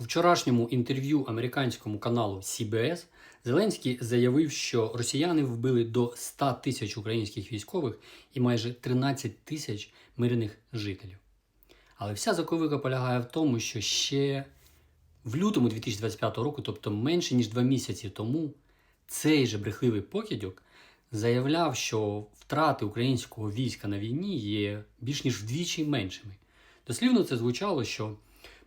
У вчорашньому інтерв'ю американському каналу CBS Зеленський заявив, що росіяни вбили до 100 тисяч українських військових і майже 13 тисяч мирних жителів. Але вся заковика полягає в тому, що ще в лютому 2025 року, тобто менше ніж два місяці тому, цей же брехливий покидьок заявляв, що втрати українського війська на війні є більш ніж вдвічі меншими. Дослівно це звучало, що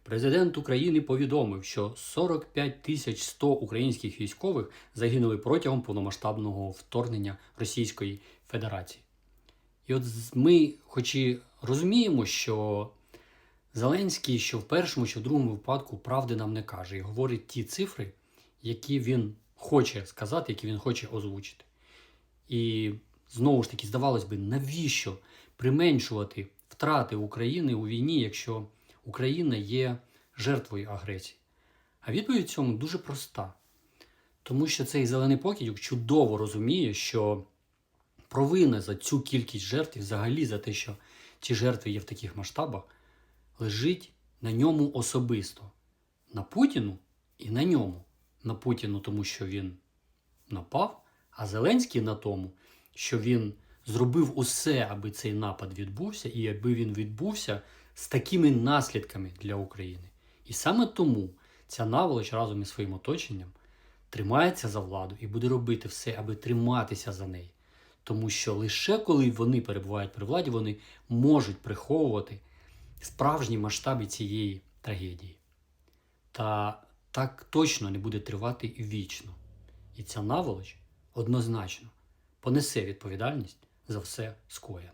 президент України повідомив, що 45 тисяч 100 українських військових загинули протягом повномасштабного вторгнення Російської Федерації. І от ми, хоч і розуміємо, що Зеленський, що в першому, що в другому випадку правди нам не каже і говорить ті цифри, які він хоче сказати, які він хоче озвучити. І знову ж таки, здавалось би, навіщо применшувати втрати України у війні, якщо Україна є жертвою агресії? А відповідь цьому дуже проста. Тому що цей зелений покидьок чудово розуміє, що провина за цю кількість жертв, взагалі за те, що ці жертви є в таких масштабах, лежить на ньому особисто. На Путіну і на ньому. На Путіну, тому що він напав, а Зеленський на тому, що він зробив усе, аби цей напад відбувся, і аби він відбувся з такими наслідками для України. І саме тому ця наволоч разом із своїм оточенням тримається за владу і буде робити все, аби триматися за неї. Тому що лише коли вони перебувають при владі, вони можуть приховувати справжні масштаби цієї трагедії. Та так точно не буде тривати вічно. І ця наволоч однозначно понесе відповідальність за все скоєне.